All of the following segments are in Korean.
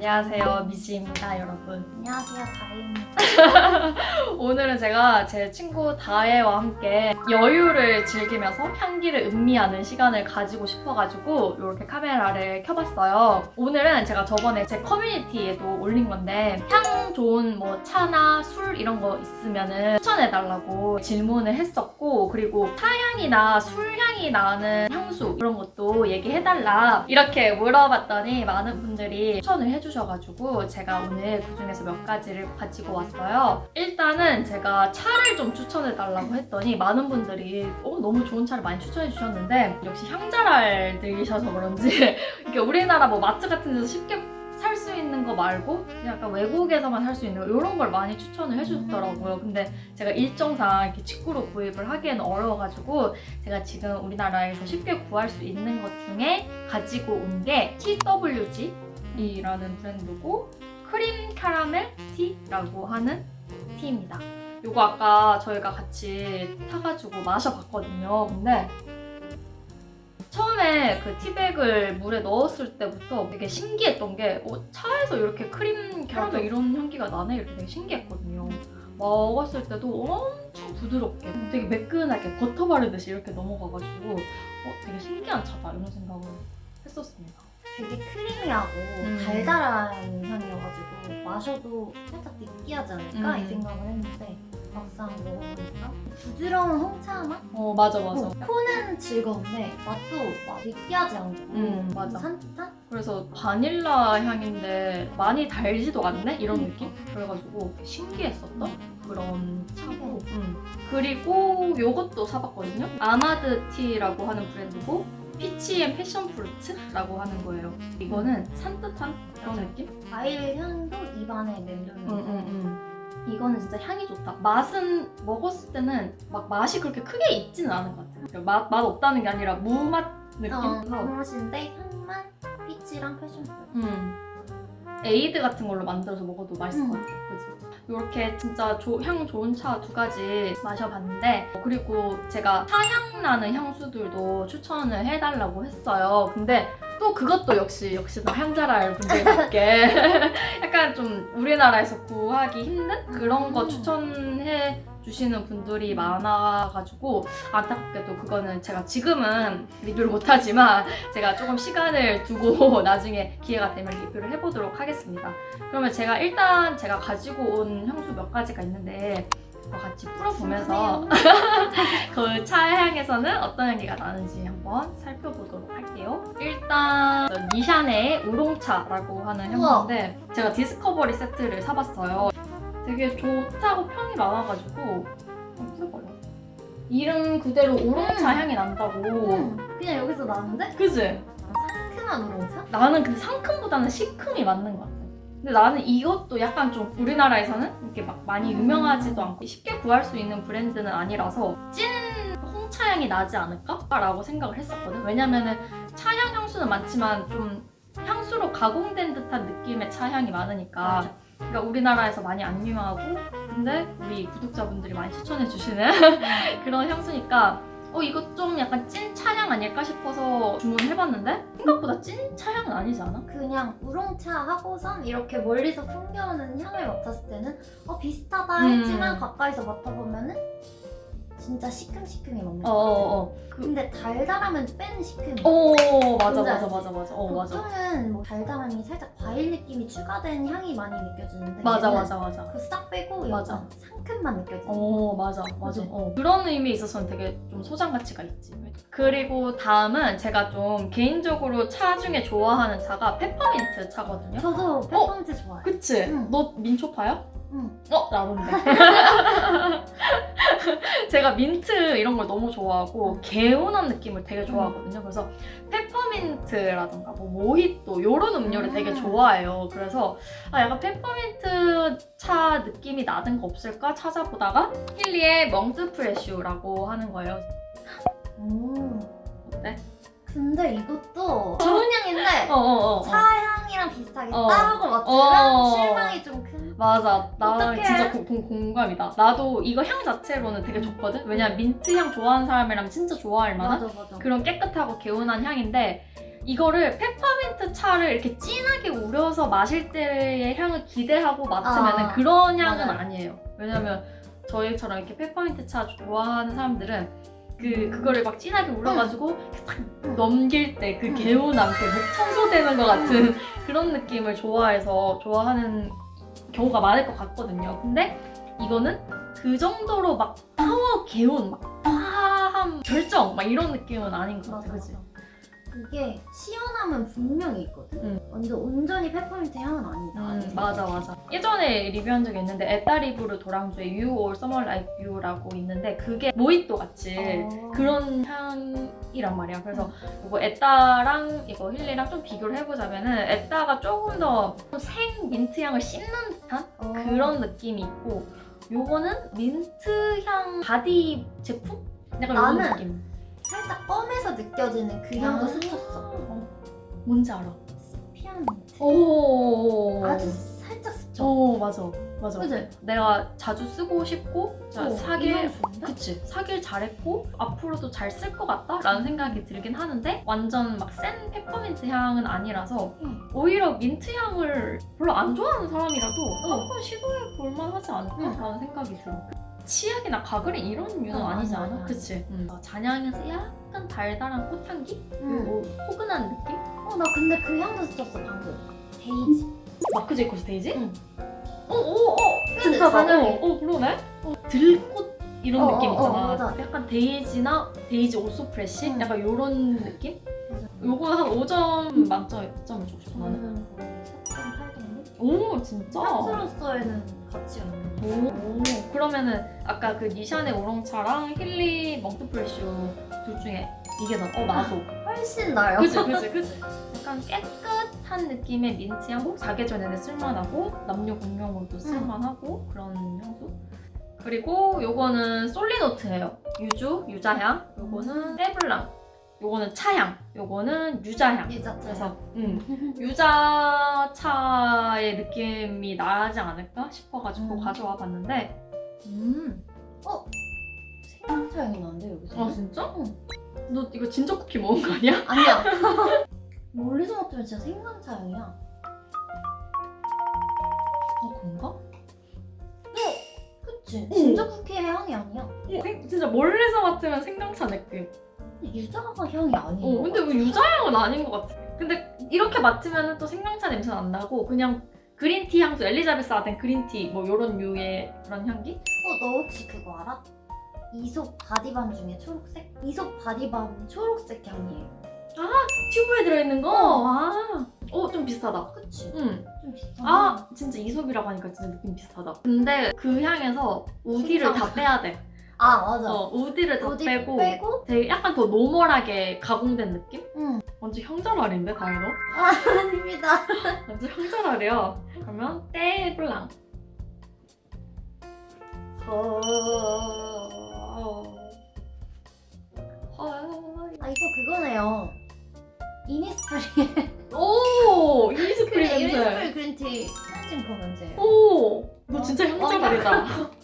안녕하세요. 미지입니다 여러분. 안녕하세요, 다혜입니다. 오늘은 제가 제 친구 다혜와 함께 여유를 즐기면서 향기를 음미하는 시간을 가지고 싶어가지고 이렇게 카메라를 켜봤어요. 오늘은 제가 저번에 제 커뮤니티에도 올린 건데 향 좋은 뭐 차나 술 이런 거 있으면은 추천해달라고 질문을 했었고 그리고 차향이나 술향이 나는 향수 그런 것도 얘기해달라 이렇게 물어봤더니 많은 분들이 추천을 해주셔가지고 제가 오늘 그 중에서 몇 가지를 가지고 왔어요. 일단은 제가 차를 좀 추천해달라고 했더니 많은 분들이 어, 너무 좋은 차를 많이 추천해주셨는데 역시 향잘알들이셔서 그런지 이렇게 우리나라 뭐 마트 같은 데서 쉽게 있는 거 말고 약간 외국에서만 살 수 있는 거 이런 걸 많이 추천을 해주셨더라고요. 근데 제가 일정상 이렇게 직구로 구입을 하기에는 어려워가지고 제가 지금 우리나라에서 쉽게 구할 수 있는 것 중에 가지고 온 게 TWG 이라는 브랜드고 크림 캐러멜 티라고 하는 티입니다. 이거 아까 저희가 같이 타가지고 마셔봤거든요. 근데 처음에 그 티백을 물에 넣었을 때부터 되게 신기했던 게 어, 차에서 이렇게 크림 캐러멜 이런 향기가 나네 이렇게 되게 신기했거든요. 먹었을 때도 엄청 부드럽게 되게 매끈하게 버터 바르듯이 이렇게 넘어가가지고 어, 되게 신기한 차다 이런 생각을 했었습니다. 되게 크리미하고 음. 달달한 향이어가지고 마셔도 살짝 느끼하지 않을까 음. 이 생각을 했는데 부드러운 홍차 맛? 어 맞아 맞아. 어, 코는 즐거운데 맛도 막 느끼하지 않고 음, 맞아. 좀 산뜻한? 그래서 바닐라 향인데 많이 달지도 않네 이런 그러니까. 느낌? 그래가지고 신기했었던 그런 차고 신기하지. 음. 그리고 요것도 사봤거든요 아마드 티라고 하는 브랜드고 피치 앤 패션 프루트라고 하는 거예요 이거는 산뜻한 그런 맞아. 느낌? 과일 향도 입안에 맴도는 음. 이거는 진짜 향이 좋다. 맛은 먹었을 때는 막 맛이 그렇게 크게 있지는 않은 것 같아요. 그러니까 맛, 맛 없다는 게 아니라 무맛 느낌? 어, 그래서 무맛인데 향만 피치랑 패션 음. 에이드 같은 걸로 만들어서 먹어도 맛있을 음. 것 같아요. 그지? 이렇게 진짜 조- 향 좋은 차 두 가지 마셔봤는데 어, 그리고 제가 차향 나는 향수들도 추천을 해달라고 했어요. 근데 또 그것도 역시 역시나 향자랄 분들답게 약간 좀 우리나라에서 구하기 힘든 그런 거 음. 추천해 주시는 분들이 많아가지고 안타깝게도 그거는 제가 지금은 리뷰를 못하지만 제가 조금 시간을 두고 나중에 기회가 되면 리뷰를 해보도록 하겠습니다. 그러면 제가 일단 제가 가지고 온 향수 몇 가지가 있는데 같이 뿌려보면서 그 차 향에서는 어떤 향기가 나는지 한번 살펴보도록 할게요. 일단 니샤네의 우롱차라고 하는 우와. 향수인데 제가 디스커버리 세트를 사봤어요. 되게 좋다고 평이 많아가지고 한번 뿌려봐요. 이름 그대로 우롱차 음. 향이 난다고. 음, 그냥 여기서 나는데 그지? 상큼한 우롱차? 나는 근데 상큼보다는 시큼이 맞는 것 같아. 근데 나는 이것도 약간 좀 우리나라에서는 이렇게 막 많이 유명하지도 않고 쉽게 구할 수 있는 브랜드는 아니라서 찐 홍차 향이 나지 않을까라고 생각을 했었거든. 왜냐면은 차향 향수는 많지만 좀 향수로 가공된 듯한 느낌의 차향이 많으니까. 맞아. 그러니까 우리나라에서 많이 안 유명하고 근데 우리 구독자분들이 많이 추천해 주시는 그런 향수니까 어 이거 좀 약간 찐 차향 아닐까 싶어서 주문해봤는데 생각보다 찐 차향은 아니지 않아? 그냥 우롱차 하고선 이렇게 멀리서 풍겨오는 향을 맡았을 때는 어 비슷하다 음. 했지만 가까이서 맡아보면은 진짜 시큼시큼이 먹는 것 같아요. 어어어 그, 근데 달달하면 뺀 시큼이. 어 맞아 뭔지 맞아 알지? 맞아 맞아 어 맞아 보통은 뭐 달달함이 살짝 과일 느낌이 추가된 향이 많이 느껴지는데 맞아 맞아 맞아 그싹 빼고 맞아. 약간 상큼만 느껴지는 어 맞아 맞아 그치? 어. 그런 의미에 있어서는 되게 좀 소장 가치가 있지 그리고 다음은 제가 좀 개인적으로 차 중에 좋아하는 차가 페퍼민트 차거든요 저도 페퍼민트 좋아해요. 그치? 응. 너 민초파야? 응. 어 나던데 제가 민트 이런 걸 너무 좋아하고 개운한 느낌을 되게 좋아하거든요 그래서 페퍼민트라던가 뭐 모히또 이런 음료를 되게 음. 좋아해요 그래서 아 약간 페퍼민트 차 느낌이 나는 거 없을까 찾아보다가 힐리의 멍드 프레슈라고 하는 거예요 오. 어때? 근데 이것도 좋은 향인데 어어어 차 향이랑 비슷하게 어. 따로 어. 실망이 좀 큰. 맞아. 나 어떡해. 진짜 공, 공, 공감이다. 나도 이거 향 자체로는 되게 좋거든? 왜냐면 민트 향 좋아하는 사람이라면 진짜 좋아할 만한 맞아 맞아. 그런 깨끗하고 개운한 향인데 이거를 페퍼민트 차를 이렇게 진하게 우려서 마실 때의 향을 기대하고 맡으면 아, 그런 향은 맞아요. 아니에요. 왜냐면 저희처럼 이렇게 페퍼민트 차 좋아하는 사람들은 그 그거를 막 진하게 우려가지고 딱 음. 넘길 때 그 음. 개운함, 그목 청소되는 것 같은 그런 느낌을 좋아해서 좋아하는 경우가 많을 것 같거든요. 근데 이거는 그 정도로 막 파워 개운, 막 화함, 결정 막 이런 느낌은 아닌 것 같아, 맞아, 그치? 맞아. 이게 시원함은 분명히 있거든. 응. 완전 온전히 페퍼민트 향은 아니다. 음, 맞아 맞아 예전에 리뷰한 적이 있는데 에따리브르 도랑주의 You or Someone Like You라고 있는데 그게 모히또 같이 어. 그런 향이란 말이야 그래서 이거 에따랑 이거 힐리랑 좀 비교를 해보자면은 에따가 조금 더 생 민트 향을 씹는 듯한 어. 그런 느낌이 있고 요거는 민트 향 바디 제품? 약간 이런 나는 느낌 살짝 껌에서 느껴지는 그 향도 아. 스쳤어. 뭔지 알아 스피아민트. 오 아주 살짝 스쳐. 오 맞아 맞아 그지? 내가 자주 쓰고 싶고 자, 어, 사길 이향 좋은데? 그치 사길 잘했고 앞으로도 잘 쓸 것 같다 라는 생각이 들긴 하는데 완전 막 센 페퍼민트 향은 아니라서 응. 오히려 민트 향을 별로 안 좋아하는 사람이라도 어. 한번 시도해 볼 만 하지 않을까 응. 라는 생각이 들어 치약이나 가글이 이런 류는 어, 아니지 않아? 아니야. 그치? 응. 어, 잔향에서 약간 달달한 꽃향기? 응. 그리고 포근한 느낌? 어, 나 근데 그 향도 스쳤어, 방금. 데이지. 마크 제이코스 데이지? 응. 어, 어, 어, 진짜 나, 잔향이. 어, 어, 그러네. 어, 들꽃 이런 어, 느낌 어, 있잖아. 어, 맞아. 약간 데이지나 데이지 오소 프레쉬? 응. 약간 요런 느낌? 요거는 한 5점 만점에 몇 점을 주고 싶어 나는. 저는 거의 4.8 정도? 오, 진짜? 향수로서에는 가치가 있는 거. 오, 오, 그러면은 아까 그 니샤네 오롱차랑 힐리 멍트프레쉬 둘 중에 이게 나, 어, 나도. 훨씬 나요. 그지, 그지, 그지. 약간 깨끗한 느낌의 민트 향, 사계절 내내 쓸만하고 남녀 공용으로도 쓸만하고 그런 향수. 그리고 요거는 솔리노트예요. 유주, 유자향. 요거는 세블랑. 요거는 차향. 요거는 유자향. 유자차. 그래서 음, 유자차의 느낌이 나지 않을까 싶어가지고 음. 가져와 봤는데 음. 생강차 향이 나는데 여기서? 아 진짜? 응. 너 이거 진저 쿠키 먹은 거 아니야? 아니야. 멀리서 맡으면 진짜 생강차 향이야. 아 그런가? 그치? 응. 진짜 쿠키의 향이 아니야. 어, 생- 진짜 멀리서 맡으면 생강차 느낌. 유자가 향이 아니야. 어, 근데 왜 유자향은 아닌 것 같아. 근데 이렇게 맡으면 또 생강차 냄새는 안 나고 그냥 그린티 향수, 엘리자베스 아덴 그린티 뭐 이런 류의 그런 향기? 어, 너 혹시 그거 알아? 이솝 바디밤 중에 초록색? 이솝 바디밤 초록색 향이에요. 튜브에 들어있는 거? 어. 아, 어, 좀 비슷하다. 그치? 응. 좀 비슷한. 아, 진짜 이솝이라고 하니까 진짜 느낌 비슷하다. 근데 그 향에서 우디를 다 빼야 돼. 아 맞아. 어, 우디를 다 어디 빼고 빼고? 되게 약간 더 노멀하게 가공된 느낌? 응. 완전 형절알인데, 다이너? 아, 아닙니다. 완전 형절알이야. 그러면 떼블랑. 허... 허... 아 이거 그거네요. 이니스프리 오! 이니스프리 냄새. 이니스프리 그린티 사진 보면서요. 오! 너 진짜 어, 형절알이다.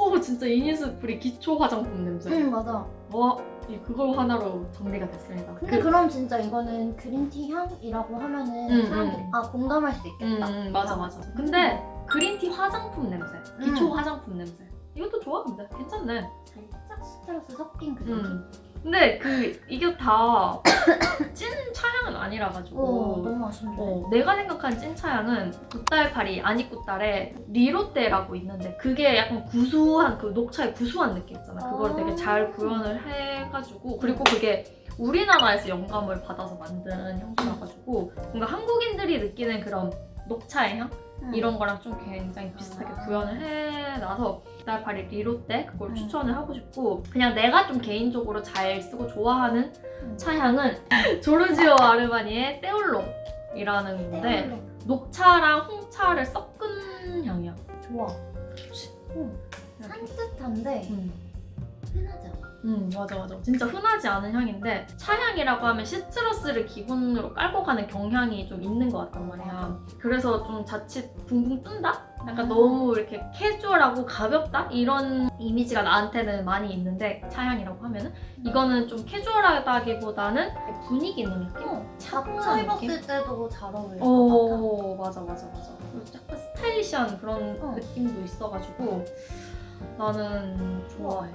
오, 진짜 이니스프리 기초 화장품 냄새. 응 맞아. 와, 이 그거 하나로 정리가 됐습니다. 근데 그, 그, 럼 진짜 이거는 그린티 향이라고 하면은 음, 사람들이 음. 아 공감할 수 음, 있겠다. 음, 맞아, 맞아. 근데 그린티 화장품 냄새, 기초 화장품 냄새. 이것도 좋아, 근데 괜찮네. 살짝 스트레스 섞인 그린티. 음. 근데 그 이게 다 찐 차향은 아니라 오 가지고. 너무 아쉽네. 어, 내가 생각한 찐 차향은 굿달파리 아니 굿달에 리로떼라고 있는데 그게 약간 구수한 그 녹차의 구수한 느낌 있잖아. 그걸 아. 되게 잘 구현을 해가지고 그리고 그게 우리나라에서 영감을 받아서 만든 향수라가지고 뭔가 한국인들이 느끼는 그런 녹차의 향 응. 이런 거랑 좀 굉장히 비슷하게 아. 구현을 해놔서 굿달파리 리로떼 그걸 음. 추천을 하고 싶고 그냥 내가 좀 개인적으로 잘 쓰고 좋아하는 응. 차향은 조르지오 아르바니의 떼올롱이라는 건데 떼올로. 녹차랑 홍차를 섞은 향이야. 좋아. 좋지. 응. 산뜻한데 음. 음 맞아 맞아 진짜 흔하지 않은 향인데 차향이라고 하면 시트러스를 기본으로 깔고 가는 경향이 좀 있는 것 같단 말이야 그래서 좀 자칫 붕붕 뜬다? 약간 음. 너무 이렇게 캐주얼하고 가볍다? 이런 이미지가 나한테는 많이 있는데 차향이라고 하면은 이거는 좀 캐주얼하다기보다는 분위기 있는 느낌? 어, 차분한? 입었을 때도 잘 어울릴 것 같아. 오 맞아 맞아 맞아 약간 스타일리시한 그런 어. 느낌도 있어가지고 나는 좋아해